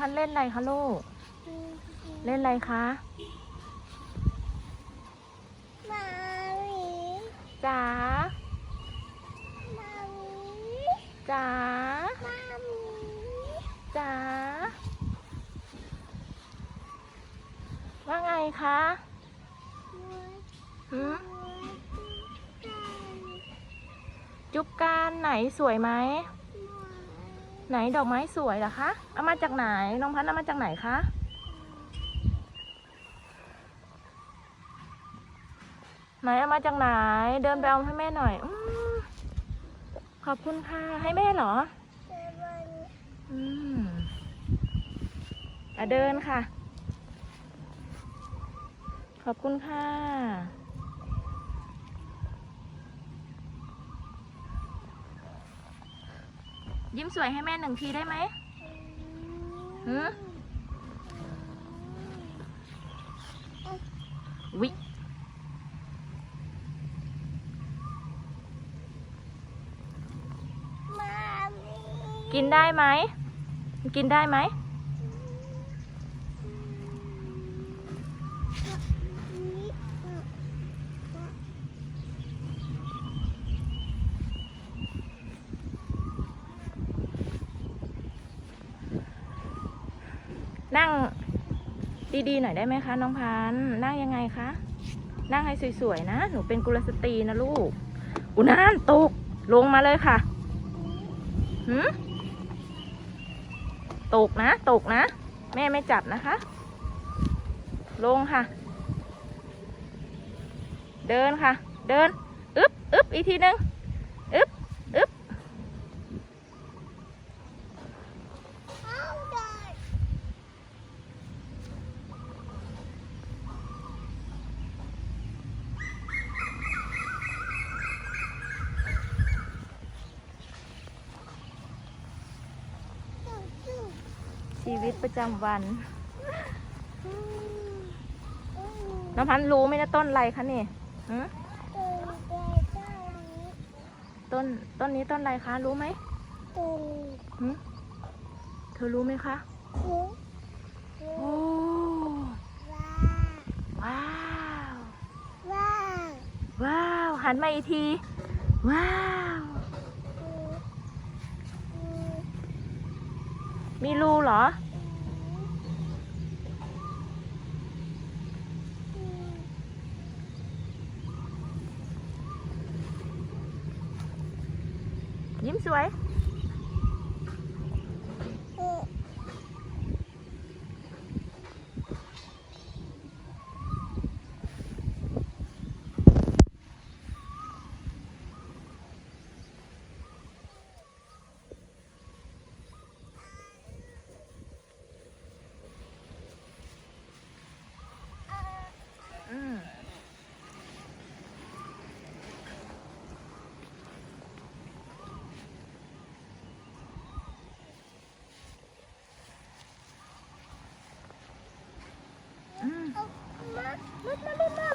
พันธุ์เล่นอะไรคะลูก เล่นอะไรคะมามีจ๋ามามีจ๋ามามีจ๋าว่าไงคะมัวหืมมัวกันจุ๊บการไหนสวยไหมมัว ไหนดอกไม้สวยเหรอคะ เอามาจากไหน น้องพันเอามาจากไหนคะ ไหนเอามาจากไหน เดินไปเอาให้แม่หน่อยอขอบคุณค่ะ ให้แม่เหรออืมอะเดินค่ะ ขอบคุณค่ะ ยิ้มสวยให้แม่หนึ่งทีได้ไหมหืมวิมามีกินได้ไหม กินได้ไหม นั่งดีๆหน่อยได้ไหมคะ น้องพันนั่งยังไงคะ นั่งให้สวยๆนะ หนูเป็นกุลสตรีนะลูก อุนานตก ลงมาเลยค่ะหืมตกนะ ตกนะ แม่ไม่จับนะคะ ลงค่ะ เดินค่ะ เดิน อึ๊บอึ๊บอีกทีหนึ่งอึ๊บอึ๊บ เอาเดิน ชีวิตประจำวัน น้องพันธุ์รู้ไหมนะต้นอะไรคะนี่หืมต้นต้นนี้ต้นอะไรคะรู้ไหมหืมเธอรู้ไหมคะโอ้ว้าว ว้าว หันมาอีกที ว้าว มีรูเหรอ ยิ้มสวย Mama, look, Mama, Mama.